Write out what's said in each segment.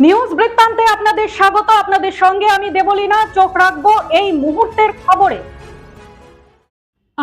News বৃত্তান্তে আপনাদের স্বাগত। আপনাদের সঙ্গে আমি দেবলীনা চোখ রাখব এই মুহূর্তের খবরে।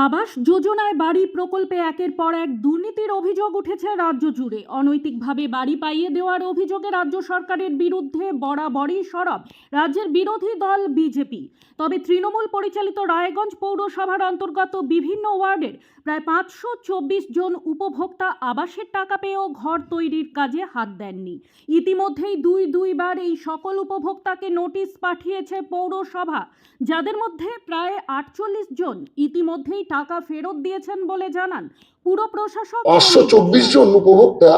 আবাস যোজনায় বাড়ি প্রকল্পে একের পর এক দুর্নীতির অভিযোগ উঠেছে রাজ্য জুড়ে। অনৈতিকভাবে বাড়ি পাইয়ে দেওয়ার অভিযোগে রাজ্য সরকারের বিরুদ্ধে বরাবরই সরব রাজ্যের বিরোধী দল বিজেপি। তবে তৃণমূল পরিচালিত রায়গঞ্জ পৌরসভার অন্তর্গত বিভিন্ন ওয়ার্ডের প্রায় পাঁচশো চব্বিশ জন উপভোক্তা আবাসের টাকা পেয়েও ঘর তৈরির কাজে হাত দেননি। ইতিমধ্যেই দুই দুইবার এই সকল উপভোক্তাকে নোটিশ পাঠিয়েছে পৌরসভা, যাদের মধ্যে প্রায় আটচল্লিশ জন ইতিমধ্যেই টাকা ফেরত দিয়েছেন বলে জানান। পুরো প্রশাসক পাঁচশো চব্বিশ জন উপভোক্তা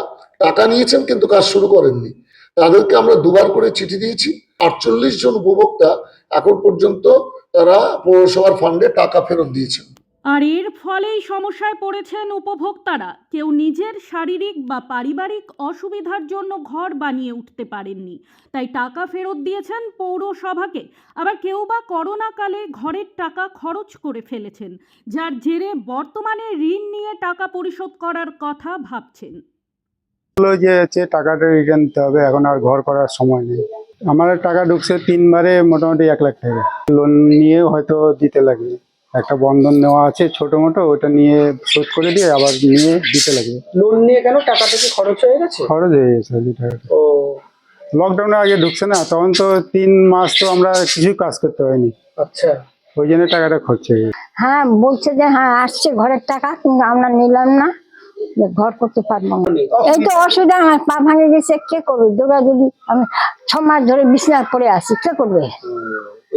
টাকা নিয়েছেন কিন্তু কাজ শুরু করেননি। তাদেরকে আমরা দুবার করে চিঠি দিয়েছি। আটচল্লিশ জন উপভোক্তা এখন পর্যন্ত তারা পৌরসভার ফান্ডে টাকা ফেরত দিয়েছেন। আর এর ফলেই সমস্যায় পড়েছেন উপভোক্তারা। কেউ নিজের শারীরিক বা পারিবারিক অসুবিধার জন্য ঘর বানিয়ে উঠতে পারেননি। তাই টাকা ফেরত দিয়েছেন পৌরসভাকে। আবার কেউ বা করোনাকালে ঘরের টাকা খরচ করে ফেলেছেন। যার জেরে বর্তমানে ঋণ নিয়ে টাকা পরিশোধ করার কথা ভাবছেন। যে টাকাটা রিটার্ন দিতে হবে, এখন আর ঘর করার সময় নেই। আমার টাকা ঢুকছে তিনবারে, মোটামুটি এক লাখ টাকা। লোন নিয়ে হয়তো দিতে লাগবে। একটা বন্ধন নেওয়া আছে ছোট মোটো ওটা নিয়ে শোধ করে দিয়ে আবার নিয়ে দিতে লাগবে। লোন নিয়ে কেন টাকাটা কি খরচ হয়ে গেছে? খরচ হয়ে গেছে ওই টাকাটা ও। লকডাউনের আগে ঢুকছে না তখন তো তিন মাস তো আমরা কিছুই কাজ করতে পারিনি। আচ্ছা। ওই জন্য টাকাটা খরচ হয়ে গেছে। হ্যাঁ বলছে যে হ্যাঁ আসছে ঘরের টাকা কিন্তু আমরা নিলাম না যে ঘর করতে পারব না। এই তো অসুবিধা আমার পা ভাঙে গেছে কে করবে? দৌড়াদৌড়ি আমি ছ মাস ধরে বিছনায় পড়ে আছি কে করবে?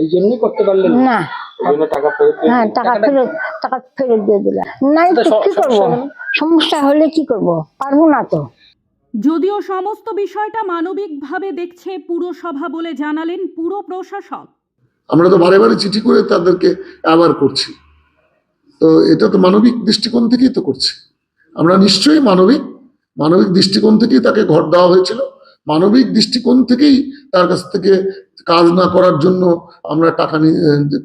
এই জন্যই করতে পারলেন না। হ্যাঁ টাকা ফেরত টাকা ফেরত দিয়ে দিলাম নাই তো কি করব? সমস্যা হলে কি করব? পারব না তো। যদিও সমস্ত বিষয়টা মানবিকভাবে দেখছে পুরসভা বলে জানালেন পুর প্রশাসক। আমরা তো বারে বারে চিঠি করে তাদেরকে আবার করছি। তো এটা তো মানবিক দৃষ্টিকোণ থেকেই তো করছি। আমরা নিশ্চয়ই মানবিক মানবিক দৃষ্টিকোণ থেকেই তাকে ঘর দেওয়া হয়েছিল। মানবিক দৃষ্টিকোণ থেকেই তার কাছ থেকে কাজ না করার জন্য আমরা টাকা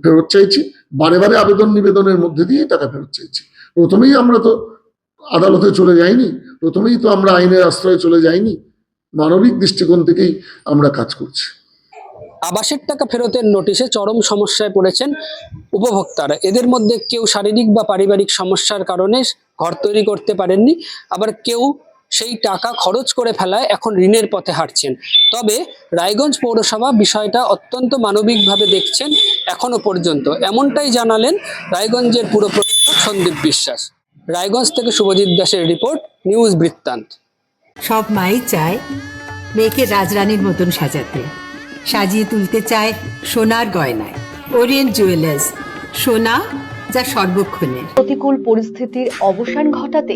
ফেরত চাইছি। বারে বারে আবেদন নিবেদনের মধ্যে দিয়ে টাকা ফেরত চাইছি। প্রথমেই আমরা তো আদালতে চলে যাইনি, প্রথমেই তো আমরা আইনের আশ্রয়ে চলে যাইনি। মানবিক দৃষ্টিকোণ থেকেই আমরা কাজ করছি। আবাসের টাকা ফেরতের নোটিশে চরম সমস্যায় পড়েছেন উপভোক্তারা। এদের মধ্যে কেউ শারীরিক বা পারিবারিক সমস্যার কারণে ঘর তৈরি করতে পারেননি, আবার কেউ সেই টাকা খরচ করে ফেলায় এখন ঋণের পথে হাঁটছেন। তবে রায়গঞ্জ পৌরসভা বিষয়টা অত্যন্ত মানবিকভাবে দেখছেন এখনও পর্যন্ত। এমনটাই জানালেন রায়গঞ্জের পুর প্রশাসক সন্দীপ বিশ্বাস। রায়গঞ্জ থেকে শুভজিৎ দাসের রিপোর্ট নিউজ বৃত্তান্ত। সব মাই চায় মেয়েকে রাজরানীর মতন সাজাতে। সাজিয়ে তুলতে চায় সোনার গয়নায়। ওরিয়েন্ট জুয়েলার্স সোনা যা সর্বক্ষণের। প্রতিকূল পরিস্থিতির অবসান ঘটাতে